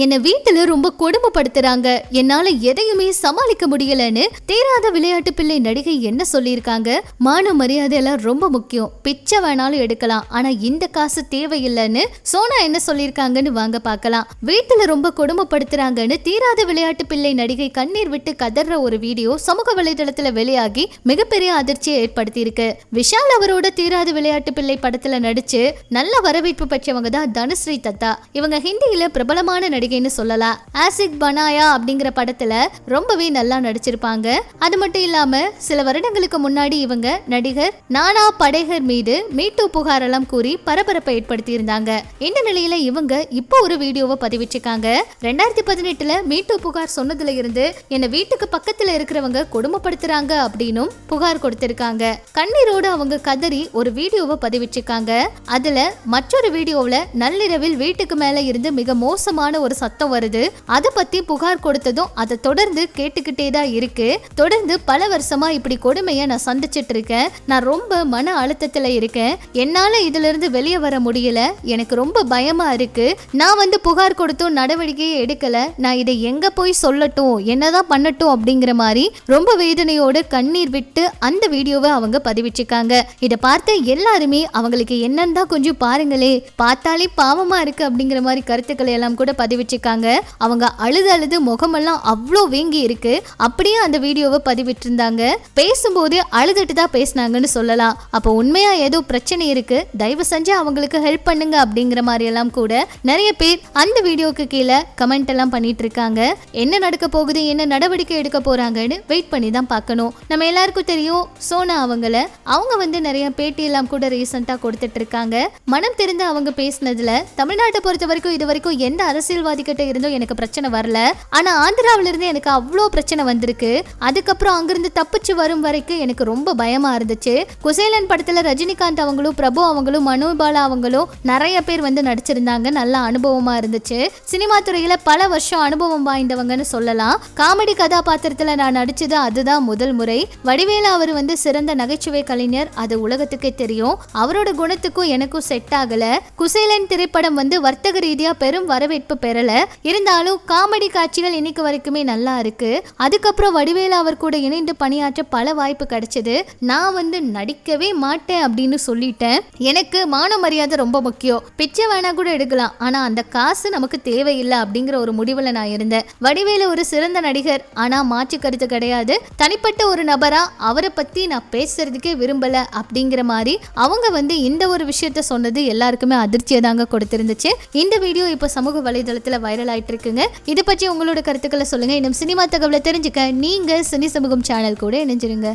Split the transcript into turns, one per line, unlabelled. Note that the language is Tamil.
என்னை வீட்டுல ரொம்ப கொடுமைப்படுத்துறாங்க. என்னால எதையுமே சமாளிக்க முடியலன்னு தேராத விளையாட்டு பிள்ளை நடிகை என்ன சொல்லியிருக்காங்க? மான மரியாதை எல்லாம் ரொம்ப முக்கியம். பிச்சை வேணாலும் எடுக்கலாம். ஆனா இந்த காசு தேவையில்லைன்னு சோனா என்ன சொல்லியிருக்காங்கன்னு வாங்க பார்க்கலாம். வீட்டுல ரொம்ப கொடுமைப்படுத்துறாங்கன்னு தீராத விளையாட்டு பிள்ளை நடிகை கண்ணீர் விட்டு கதற ஒரு வீடியோ சமூக வலைதளத்துல வெளியாகி மிகப்பெரிய அதிர்ச்சியை ஏற்படுத்தியிருக்கு. விஷால் அவரோட தீராத விளையாட்டு பிள்ளை படத்துல நடிச்சு நல்ல வரவேற்பு பெற்றவங்க தான் தனுஸ்ரீ தத்தா. இவங்க ஹிந்தியில பிரபலமான நடிகைன்னு சொல்லலாம் ஆசிக் பனாயா அப்படிங்கிற படத்துல ரொம்பவே நல்லா நடிச்சிருப்பாங்க. அது மட்டும் இல்லாம சில வருடங்களுக்கு முன்னாடி இவங்க நடிகர் நானா படேகர் மீது மீட்டு புகாரெல்லாம் கூறி பரபரப்பை ஏற்படுத்தி இருந்தாங்க இந்த நிலையில இவங்க இப்போ ஒரு வீடியோவை பதிவிட்டிருக்காங்க. ரெண்டாயிரத்தி பதினெட்டுல மீட்டு புகார் சொன்னதுல இருந்து என்ன வீட்டுக்கு பக்கத்துல இருக்கிறவங்க கொடுமைப்படுத்துறாங்க அப்படின்னும் புகார் கொடுத்திருக்காங்க. கண்ணீரோடு அவங்க கதறி ஒரு வீடியோவை பதிவிட்டிருக்காங்க. அதுல மற்றொரு வீடியோவில் நள்ளிரவில் வீட்டுக்கு மேல இருந்து மிக மோசமான ஒரு சத்தம் வருது. அதை பத்தி புகார் கொடுத்ததும் அதை தொடர்ந்து கேட்டுக்கிட்டே தான் இருக்கு. தொடர்ந்து பல வருஷமா இப்படி கொடுமையை நான் சந்திச்சிட்டு இருக்கேன். நான் ரொம்ப மன அழுத்தத்துல இருக்கேன். என்னால இதுல இருந்து வெளியே வர முடியல. எனக்கு ரொம்ப பயமா இருக்கு. நான் வந்து புகார் கொடுத்தும் நடவடிக்கையை எடுக்கல. நான் இதை எங்க போய் சொல்லட்டும்? என்னதான் பண்ணட்டும்? அப்படிங்கிற மாதிரி ரொம்ப வேதனையோடு கண்ணீர் விட்டு அந்த வீடியோவை அவங்க பதிவிச்சிருக்காங்க இதை பார்த்த எல்லாருமே அவங்களுக்கு என்னன்னு தான் கொஞ்சம் பாருங்களே. பார்த்தாலே பாவமா இருக்கு அப்படிங்கிற மாதிரி கருத்துக்களை எல்லாம் கூட பதிவு பதிவிட்டிருக்காங்க அவங்க அழுது அழுது முகமெல்லாம் அவ்வளோ வீங்கி இருக்கு. அப்படியே அந்த வீடியோவை பதிவிட்டிருந்தாங்க. பேசும்போது அழுதுட்டு தான் பேசினாங்கன்னு சொல்லலாம். அப்போ உண்மையா ஏதோ பிரச்சனை இருக்கு. தயவு செஞ்சு அவங்களுக்கு ஹெல்ப் பண்ணுங்க அப்படிங்கிற மாதிரி எல்லாம் கூட நிறைய பேர் அந்த வீடியோக்கு கீழே கமெண்ட் எல்லாம் பண்ணிட்டு இருக்காங்க. என்ன நடக்க போகுது என்ன நடவடிக்கை எடுக்க போறாங்கன்னு வெயிட் பண்ணி தான் பார்க்கணும். நம்ம எல்லாருக்கும் தெரியும் சோனா அவங்கள. அவங்க வந்து நிறைய பேட்டி எல்லாம் கூட ரீசெண்டா கொடுத்துட்டு இருக்காங்க. மனம் தெரிந்து அவங்க பேசினதுல தமிழ்நாட்டை பொறுத்த வரைக்கும் இது வரைக்கும் எந்த அரசியல்வாதி கிட்ட இருந்தும் எனக்கு பிரச்சனை வரல. ஆனா ஆந்திராவில இருந்து எனக்கு அவ்வளோ பிரச்சனை வந்திருக்கு. அதுக்கப்புறம் அங்கிருந்து தப்பிச்சு வரும் வரைக்கும் எனக்கு ரொம்ப பயமா இருந்துச்சு. குசேலன் படத்துல ரஜினிகாந்த் அவங்களும் பிரபு அவங்களும் மனோபாலா அவங்களும் நிறைய பேர் வந்து நடிச்சிருந்தாங்க. நல்ல அனுபவமா இருந்துச்சு. சினிமா துறையில பல வருஷம் அனுபவம் வாய்ந்தவங்கன்னு சொல்லலாம். காமெடி கதாபாத்திரத்துல நான் நடிச்சது அதுதான் முதல் முறை. வடிவேலு அவர் வந்து சிறந்த நகைச்சுவை கலைஞர். அது உலகத்துக்கே தெரியும். அவரோட குணத்துக்கும் எனக்கும் செட் ஆகல. குசேலன் திரைப்படம் வந்து வர்த்தக ரீதியா பெரும் வரவேற்பு வரல இருந்தாலும் காமெடி காட்சிகள் இன்னைக்கு வரைக்குமே நல்லா இருக்கு. அதுக்கப்புறம் வடிவேலு அவர் கூட இணைந்து பணியாற்ற பல வாய்ப்பு கிடைச்சது. நான் வந்து நடிக்கவே மாட்டேன் அப்படின்னு சொல்லிட்டேன். எனக்கு மான மரியாதை ரொம்ப முக்கியம். பிச்சை வேணா கூட எடுக்கலாம். ஆனா அந்த காசு நமக்கு தேவையில்லை அப்படிங்கிற ஒரு முடிவுல நான் இருந்தேன். வடிவேலு ஒரு சிறந்த நடிகர். ஆனா மாற்று கருத்து கிடையாது. தனிப்பட்ட ஒரு நபரா அவரை பத்தி நான் பேசுறதுக்கே விரும்பல அப்படிங்கிற மாதிரி அவங்க வந்து இந்த ஒரு விஷயத்த சொன்னது எல்லாருக்குமே அதிர்ச்சியை தாங்க கொடுத்திருந்துச்சு. இந்த வீடியோ இப்போ சமூக வலைதளத்தில் வைரல் ஆயிட்டு இருக்குங்க இதை பற்றி உங்களோட கருத்துக்களை சொல்லுங்க. இன்னும் சினிமா தகவலை தெரிஞ்சுக்க நீங்க சினி சமூகம் சேனல் கூட இணைஞ்சிருங்க.